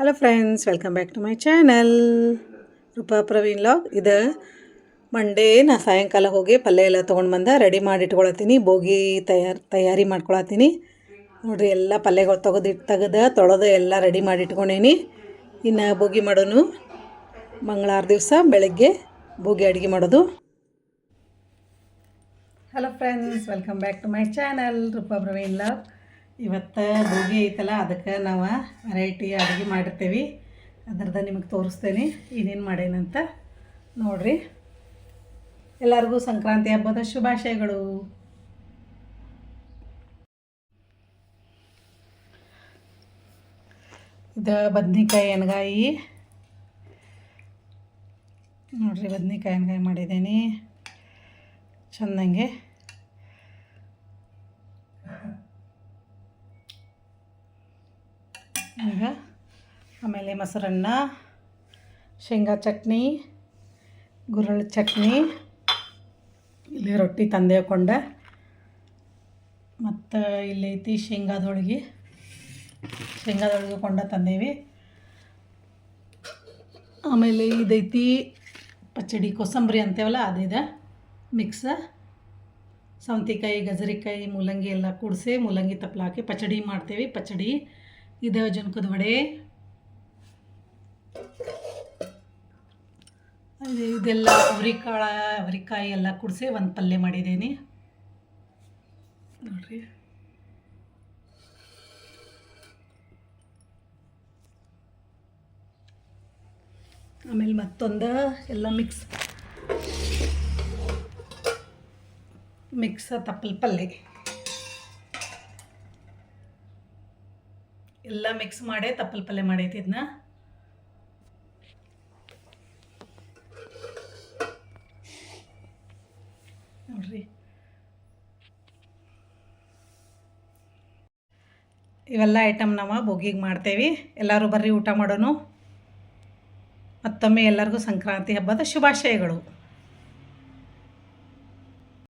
Hello friends welcome back to my channel Roopa Praveen log ಇದು Monday ನಾ ಸಾಯಂಕಾಲ ಹೋಗಿ ಪಲ್ಯ ಎಲ್ಲ ತೊಗೊಂಡು ಬಂದ ರೆಡಿ ಮಾಡಿ ಇಟ್ಕೊಳತ್ತೀನಿ ಬೋಗಿ ತಯಾರು, ತಯಾರಿ ಮಾಡ್ಕೊಳತ್ತೀನಿ. ನೋಡಿರಿ, ಎಲ್ಲ ಪಲ್ಯಗಳು ತೆಗೆದು ತೆಗೆದು, ತೊಳೆದು ಎಲ್ಲ ರೆಡಿ ಮಾಡಿ ಇಟ್ಕೊಂಡೇನಿ. ಇನ್ನು ಬೋಗಿ ಮಾಡೋನು ಮಂಗಳಾರ ದಿವಸ ಬೆಳಗ್ಗೆ ಬೋಗಿ ಅಡುಗೆ ಮಾಡೋದು. Hello friends welcome back to my channel Roopa Praveen log ಇವತ್ತು ಬೋಗಿ ಐತಲ್ಲ, ಅದಕ್ಕೆ ನಾವು ವೆರೈಟಿ ಅಡುಗೆ ಮಾಡಿರ್ತೀವಿ. ಅದ್ರದ್ದು ನಿಮಗೆ ತೋರಿಸ್ತೇನೆ, ಏನೇನು ಮಾಡೇನಂತ ನೋಡ್ರಿ. ಎಲ್ಲರಿಗೂ ಸಂಕ್ರಾಂತಿ ಹಬ್ಬದ ಶುಭಾಶಯಗಳು. ಇದು ಬದ್ನಿಕಾಯಿ ಎಣ್ಗಾಯಿ. ನೋಡ್ರಿ, ಬದ್ನಿಕಾಯಿ ಎಣ್ಗಾಯಿ ಮಾಡಿದ್ದೀನಿ ಚೆಂದಂಗೆ. ಈಗ ಆಮೇಲೆ ಮೊಸರನ್ನ, ಶೇಂಗಾ ಚಟ್ನಿ ಗುರಳ್ ಚಟ್ನಿ, ಇಲ್ಲಿ ರೊಟ್ಟಿ ತಂದೆ ಹಾಕೊಂಡೆ ಮತ್ತು ಇಲ್ಲೈತಿ ಶೇಂಗಾದ ಹೋಳಿಗೆ ಕೊಂಡ ತಂದೇವಿ. ಆಮೇಲೆ ಇದೈತಿ ಪಚ್ಚಡಿ ಕೋಸಂಬರಿ ಅಂತೇವಲ್ಲ, ಅದಿದೆ. ಮಿಕ್ಸ ಸೌಂತಿಕಾಯಿ, ಗಜರಿಕಾಯಿ, ಮೂಲಂಗಿ ಎಲ್ಲ ಕೂಡಿಸಿ, ಮೂಲಂಗಿ ತಪ್ಪಲ ಹಾಕಿ ಪಚಡಿ ಮಾಡ್ತೇವೆ. ಪಚಡಿ ಇದು ಜುನ್ಕದ ವಡೆ ಇದೆಲ್ಲ ಅವ್ರಿಕಾಳ ಅವ್ರಿಕಾಯಿ ಎಲ್ಲ ಕುಡಿಸಿ ಒಂದು ಪಲ್ಯ ಮಾಡಿದ್ದೀನಿ. ನೋಡ್ರಿ. ಆಮೇಲೆ ಮತ್ತೊಂದು ಎಲ್ಲ ಮಿಕ್ಸ್ ಮಿಕ್ಸ್ ತಪ್ಪಲ್ ಪಲ್ಯ. ಎಲ್ಲ ಮಿಕ್ಸ್ ಮಾಡಿ ತಪ್ಪಲ್ ಪಲ್ಯ ಮಾಡೈತಿ ಇದನ್ನ ನೋಡ್ರಿ. ಇವೆಲ್ಲ ಐಟಮ್ ನಾವು ಬೋಗಿಗೆ ಮಾಡ್ತೇವೆ. ಎಲ್ಲರೂ ಬರ್ರಿ ಊಟ ಮಾಡೋನು. ಮತ್ತೊಮ್ಮೆ ಎಲ್ಲರಿಗೂ ಸಂಕ್ರಾಂತಿ ಹಬ್ಬದ ಶುಭಾಶಯಗಳು.